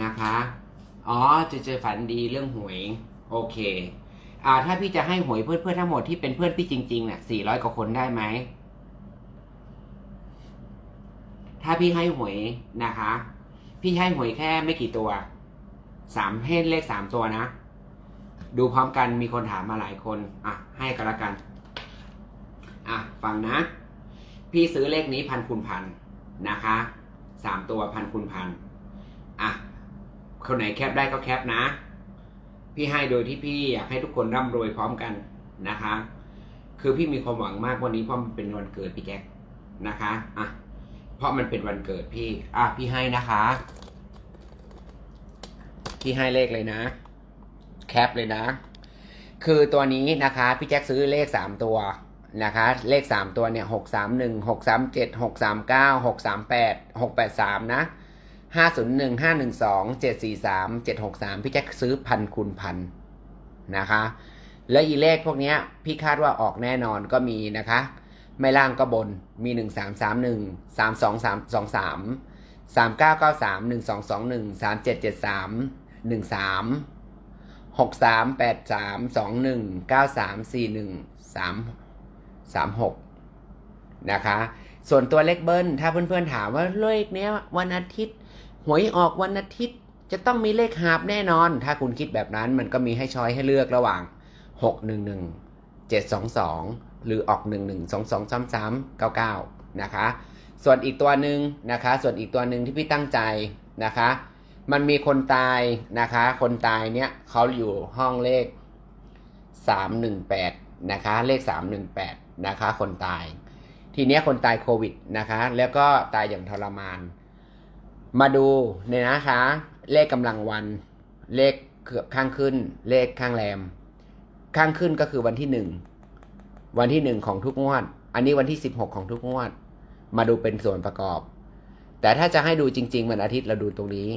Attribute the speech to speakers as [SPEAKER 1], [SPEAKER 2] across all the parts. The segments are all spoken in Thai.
[SPEAKER 1] นะคะ อ๋อจะเจอฝันดีเรื่องหวย โอเค อ่าถ้าพี่จะให้หวยเพื่อนเพื่อนๆทั้งหมดที่เป็นเพื่อนพี่จริงๆเนี่ยสี่ร้อยกว่าคนได้ไหม ถ้าพี่ให้หวยนะคะ พี่ให้หวยแค่ไม่กี่ตัว สามให้เลขสามตัวนะ ดูพร้อมกันมีคนถามมาหลายคน อะ ให้กันละกัน อะ ฟังนะ พี่ซื้อเลขนี้พันคูณพันนะคะสามตัวพันคูณพันอะ คนไหนแคปได้ก็แคปนะ พี่ให้โดยที่พี่อยากให้ทุกคนร่ำรวยพร้อมกันนะคะ คือพี่มีความหวังมากวันนี้เพราะมันเป็นวันเกิดพี่แจ็คนะคะอะเพราะมันเป็นวันเกิดพี่ อะพี่ให้นะคะ พี่ให้เลขเลยนะ แคปเลยนะ คือตัวนี้นะคะพี่แจ็คซื้อเลขสามตัวนะคะ เลขสามตัวเนี่ยหกสามหนึ่งหกสามเจ็ดหกสามเก้าหกสามแปดหกแปดสามนะ ห้าศูนย์หนึ่งห้าหนึ่งสองเจ็ดสี่สามเจ็ดหกสามพี่แจ็คซื้อพันคูณพันนะคะ แล้วอีเลขพวกนี้พี่คาดว่าออกแน่นอนก็มีนะคะ ไม่ล่างก็บนมีหนึ่งสามสามหนึ่งสามสองสามสองสามสามเก้าเก้าสามหนึ่งสองสองหนึ่งสามเจ็ดเจ็ดสามหนึ่งสามหกสามแปดสามสองหนึ่งเก้าสามสี่หนึ่งสามสามหกนะคะ ส่วนตัวเลขเบิ้ลถ้าเพื่อนๆถามว่าเลขเนี้ยวันอาทิตย์ หวยออกวันอาทิตย์จะต้องมีเลขหาบแน่นอน ถ้าคุณคิดแบบนั้นมันก็มีให้ช้อยให้เลือกระหว่าง 6 1 1 7 2 2 หรือออก 1 1 2 2 3 3 9 9 นะคะ ส่วนอีกตัวหนึ่งนะคะ ส่วนอีกตัวหนึ่งที่พี่ตั้งใจนะคะ มันมีคนตายนะคะ คนตายเนี้ยเขาอยู่ห้องเลข 318 นะคะ เลข 318 นะคะ คนตาย ทีเนี้ยคนตายโควิดนะคะ แล้วก็ตายอย่างทรมาน มาดูเนี่ยนะคะ เลขกำลังวัน เลขเกือบข้างขึ้น เลขข้างแรม ข้างขึ้นก็คือวันที่หนึ่งวันที่หนึ่งของทุกงวด อันนี้วันที่สิบหกของทุกงวด มาดูเป็นส่วนประกอบ แต่ถ้าจะให้ดูจริง ๆ วันอาทิตย์เราดูตรงนี้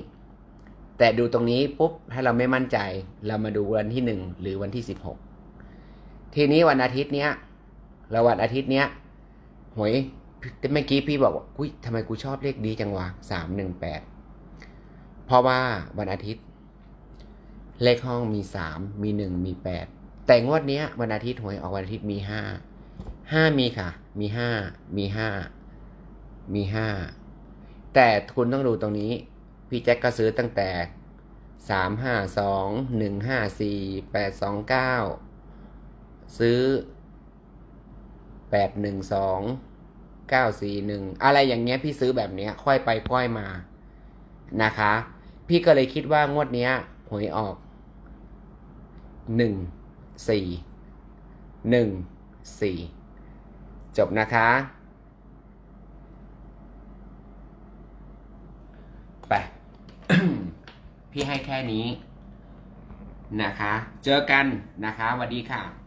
[SPEAKER 1] แต่ดูตรงนี้ปุ๊บให้เราไม่มั่นใจ เรามาดูวันที่หนึ่งหรือวันที่สิบหกทีนี้วันอาทิตย์เนี้ยเราวันอาทิตย์เนี้ยหวย เมื่อกี้พี่บอกว่าอุ้ยทำไมกูชอบเลขดีจังวะสามหนึ่งแปดเพราะว่าวันอาทิตย์ เลขห้องมีสามมีหนึ่งมีแปดแต่งวดเนี้ย วันอาทิตย์หวยออกวันอาทิตย์มีห้าห้ามีค่ะ มีห้ามีห้ามีห้าแต่คุณต้องดูตรงนี้ พี่แจ็คก็ซื้อตั้งแต่สามห้าสองหนึ่งห้าสี่แปดสองเก้าซื้อแปดหนึ่งสอง เก้าสี่หนึ่งอะไรอย่างเงี้ยพี่ซื้อแบบเนี้ย ค่อยไปค่อยมานะคะ พี่ก็เลยคิดว่างวดเนี้ยหวยออกหนึ่งสี่หนึ่งสี่จบนะคะไปพี่ให้แค่นี้นะคะ เจอกันนะคะสวัสดีค่ะ